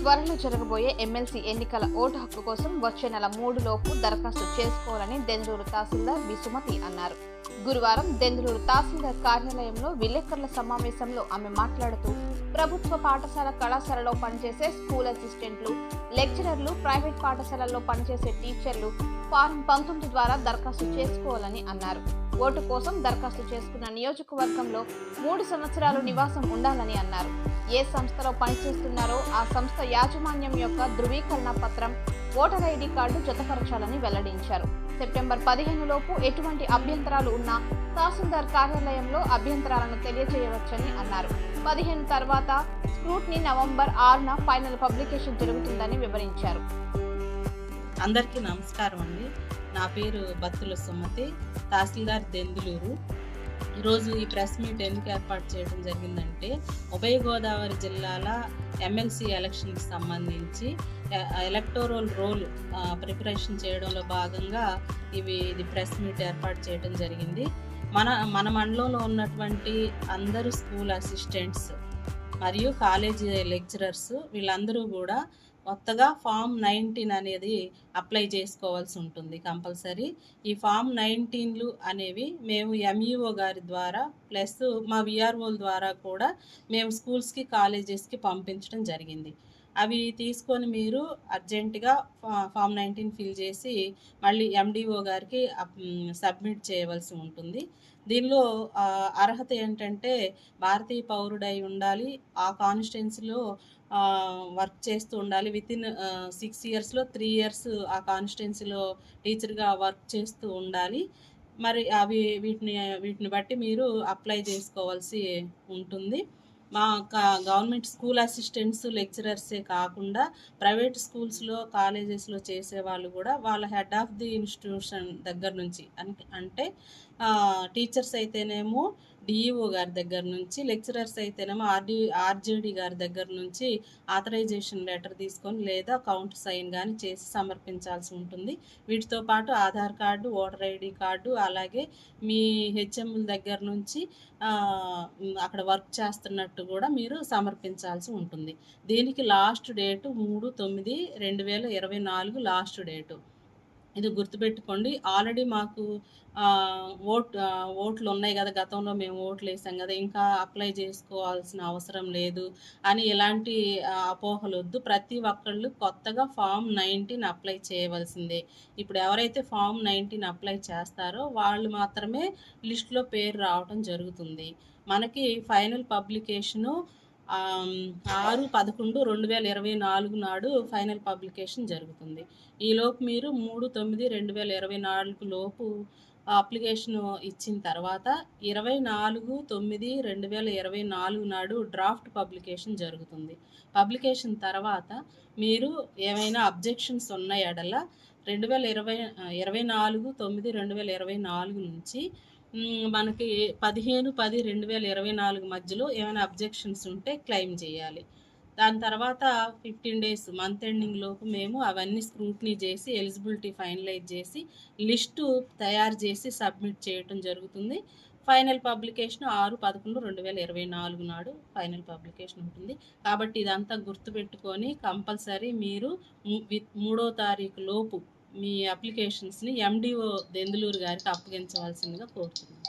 త్వరలో జరగబోయే ఎమ్మెల్సీ ఎన్నికల ఓటు హక్కు కోసం వచ్చే నెల మూడు లోపు దరఖాస్తు చేసుకోవాలని దెందులూరు తహసీల్దార్ బి సుమతి అన్నారు. గురువారం దెందులూరు తహసీల్దార్ కార్యాలయంలో విలేకరుల సమావేశంలో ఆమె మాట్లాడుతూ ప్రభుత్వ పాఠశాల కళాశాలలో పనిచేసే స్కూల్ అసిస్టెంట్లు లెక్చరర్లు ప్రైవేట్ పాఠశాలల్లో పనిచేసే టీచర్లు ఫారం పంతొమ్మిది ద్వారా దరఖాస్తు చేసుకోవాలని అన్నారు. ఓటు కోసం దరఖాస్తు చేసుకున్న నియోజకవర్గంలో మూడు సంవత్సరాలు నివాసం ఉండాలని అన్నారు. ఏ సంస్థలో పనిచేస్తున్నారో ఆ సంస్థ యాజమాన్యం యొక్క ధృవీకరణ పత్రం ఓటర్ ఐడి కార్డు జతపరచాలని వెల్లడించారు. సెప్టెంబర్ పదిహేను లోపు ఎటువంటి అభ్యంతరాలు ఉన్నా తహసీల్దార్ కార్యాలయంలో అభ్యంతరాలను తెలియజేయవచ్చని అన్నారు. పదిహేను తర్వాత స్క్రూట్ని నవంబర్ ఆరున ఫైనల్ పబ్లికేషన్ జరుగుతుందని వివరించారు. అందరికీ నమస్కారం అండి. నా పేరు బత్తుల సుమతి తహసీల్దార్ దెందులూరు. ఈరోజు ఈ ప్రెస్ మీట్ ఎందుకు ఏర్పాటు చేయడం జరిగిందంటే ఉభయ గోదావరి జిల్లాల ఎమ్మెల్సీ ఎలక్షన్కి సంబంధించి ఎలక్టోరల్ రోల్ ప్రిపరేషన్ చేయడంలో భాగంగా ఇవి ఇది ప్రెస్ మీట్ ఏర్పాటు చేయడం జరిగింది. మన మన మండలంలో ఉన్నటువంటి అందరు స్కూల్ అసిస్టెంట్స్ మరియు కాలేజీ లెక్చరర్స్ వీళ్ళందరూ కూడా కొత్తగా ఫామ్ నైన్టీన్ అనేది అప్లై చేసుకోవాల్సి ఉంటుంది కంపల్సరీ. ఈ ఫామ్ నైన్టీన్లు అనేవి మేము ఎంఈఓ గారి ద్వారా ప్లస్ మా విఆర్ఓల ద్వారా కూడా మేము స్కూల్స్కి కాలేజెస్కి పంపించడం జరిగింది. అవి తీసుకొని మీరు అర్జెంటుగా ఫా- ఫామ్ నైన్టీన్ ఫిల్ చేసి మళ్ళీ ఎండిఓ గారికి సబ్మిట్ చేయవలసి ఉంటుంది. దీనిలో అర్హత ఏంటంటే భారతీయ పౌరుడై ఉండాలి ఆ కాన్స్టిట్యున్సీలో వర్క్ చేస్తూ ఉండాలి. వితిన్ సిక్స్ ఇయర్స్లో త్రీ ఇయర్స్ ఆ కాన్స్టిట్యున్సీలో టీచర్గా వర్క్ చేస్తూ ఉండాలి. మరి అవి వీటిని వీటిని బట్టి మీరు అప్లై చేసుకోవాల్సి ఉంటుంది. మా గవర్నమెంట్ స్కూల్ అసిస్టెంట్స్ లెక్చరర్సే కాకుండా ప్రైవేట్ స్కూల్స్లో కాలేజెస్లో చేసే వాళ్ళు కూడా వాళ్ళ హెడ్ ఆఫ్ ది ఇన్స్టిట్యూషన్ దగ్గర నుంచి. అంటే అంటే టీచర్స్ అయితేనేమో డిఈఓ గారి దగ్గర నుంచి లెక్చరర్స్ అయితేనేమో ఆర్డి ఆర్జేడి గారి దగ్గర నుంచి ఆథరైజేషన్ లెటర్ తీసుకొని లేదా కౌంట్ సైన్ కానీ చేసి సమర్పించాల్సి ఉంటుంది. వీటితో పాటు Aadhaar card voter ID card అలాగే మీ హెచ్ఎంల దగ్గర నుంచి అక్కడ వర్క్ చేస్తున్నట్టు కూడా మీరు సమర్పించాల్సి ఉంటుంది. దీనికి లాస్ట్ డేటు మూడు తొమ్మిది రెండు వేల ఇరవై నాలుగు లాస్ట్ డేటు. ఇది గుర్తుపెట్టుకోండి. ఆల్రెడీ మాకు ఓట్ ఓట్లు ఉన్నాయి కదా. గతంలో మేము ఓట్లు వేసాం కదా. ఇంకా అప్లై చేసుకోవాల్సిన అవసరం లేదు అని ఎలాంటి అపోహలు వద్దు. ప్రతి ఒక్కళ్ళు కొత్తగా ఫామ్ నైన్టీన్ అప్లై చేయవలసిందే. ఇప్పుడు ఎవరైతే ఫామ్ నైన్టీన్ అప్లై చేస్తారో వాళ్ళు మాత్రమే లిస్టులో పేరు రావటం జరుగుతుంది. మనకి ఫైనల్ పబ్లికేషను ఆరు పదకొండు రెండు వేల ఇరవై నాలుగు నాడు ఫైనల్ పబ్లికేషన్ జరుగుతుంది. ఈలోపు మీరు మూడు తొమ్మిది రెండు వేల ఇరవై నాలుగు లోపు అప్లికేషన్ ఇచ్చిన తర్వాత ఇరవై నాలుగు తొమ్మిది రెండు వేల ఇరవై నాలుగు నాడు డ్రాఫ్ట్ పబ్లికేషన్ జరుగుతుంది. పబ్లికేషన్ తర్వాత మీరు ఏమైనా అబ్జెక్షన్స్ ఉన్న ఎడల రెండు వేల ఇరవై ఇరవై నాలుగు తొమ్మిది రెండు వేల ఇరవై నాలుగు నుంచి మనకి పదిహేను పది రెండు వేల ఇరవై నాలుగు మధ్యలో ఏమైనా అబ్జెక్షన్స్ ఉంటే క్లెయిమ్ చేయాలి. దాని తర్వాత ఫిఫ్టీన్ డేస్ మంత్ ఎండింగ్ లోపు మేము అవన్నీ స్క్రూట్నీ చేసి ఎలిజిబిలిటీ ఫైనలైజ్ చేసి లిస్టు తయారు చేసి సబ్మిట్ చేయటం జరుగుతుంది. ఫైనల్ పబ్లికేషన్ ఆరు పదకొండు రెండు వేల ఇరవై నాలుగు నాడు ఫైనల్ పబ్లికేషన్ ఉంటుంది. కాబట్టి ఇదంతా గుర్తుపెట్టుకొని కంపల్సరీ మీరు మూడో తారీఖు లోపు మీ అప్లికేషన్స్ని ఎండిఓ దెందులూరు గారికి అప్పగించవలసిందిగా కోరుతున్నాను.